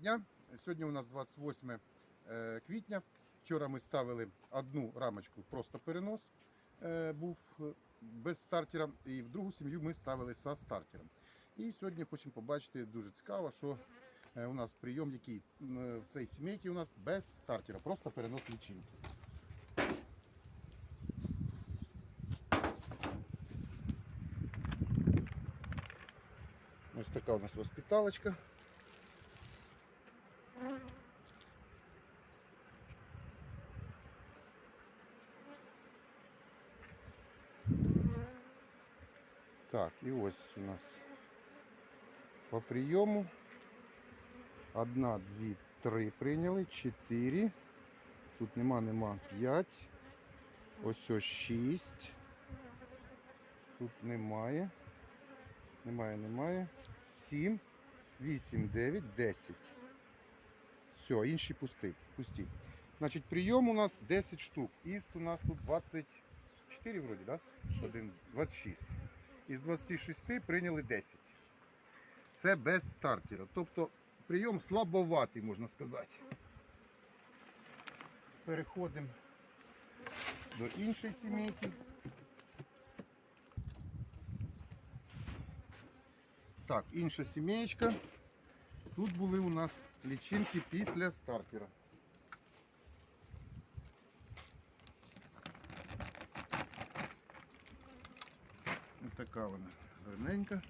Дня. Сьогодні у нас 28 е, квітня. Вчора ми ставили одну рамочку, просто перенос е, був е, без стартера, і в другу сім'ю ми ставили з стартером. І сьогодні хочемо побачити дуже цікаво, що у нас прийом, який в цій сімейці у нас без стартера, просто перенос лічинки. Ось така у нас розпиталочка. Так, і ось у нас по прийому. Одна, дві, три прийняли, чотири. Тут нема, нема п'ять. Ось ось шість. Тут немає. Немає, немає. Сім, вісім, дев'ять, десять. Все, інші пусті. пусті. Значить, прийом у нас 10 штук. Із у нас тут 24 вроді, да? Один, 26. Із 26 прийняли 10. Це без стартера. Тобто прийом слабоватий, можна сказати. Переходимо до іншої сімейки. Так, інша сімеєчка. Тут були у нас лічинки після стартера. Така вона гарненька.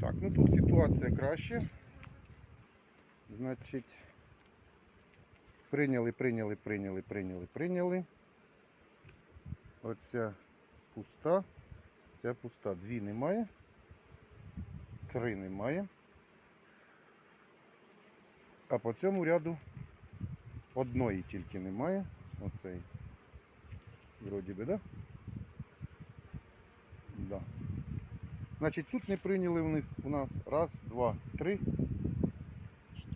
Так, ну тут ситуація краще. Значить, прийняли, прийняли, прийняли, прийняли, прийняли. Оця пуста, ця пуста. Дві немає. Три немає. А по цьому ряду одної тільки немає. Оцей. Вроді би, да? Да. Значить, тут не прийняли вниз у нас раз, два, три,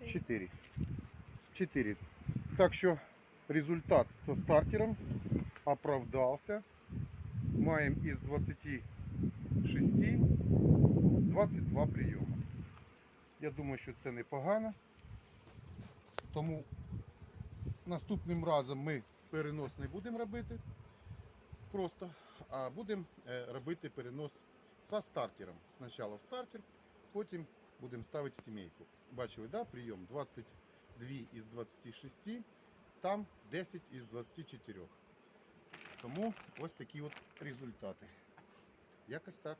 чотири. Чотири. Так що результат со стартером оправдався. Маємо із 26 22 прийоми. Я думаю, що це непогано. Тому наступним разом ми перенос не будемо робити просто, а будемо е, робити перенос со стартером. Спочатку стартер, потім будемо ставити сімейку. Бачили, да, прийом 22 із 26, там 10 із 24. Тому ось такі от результати. Якось так.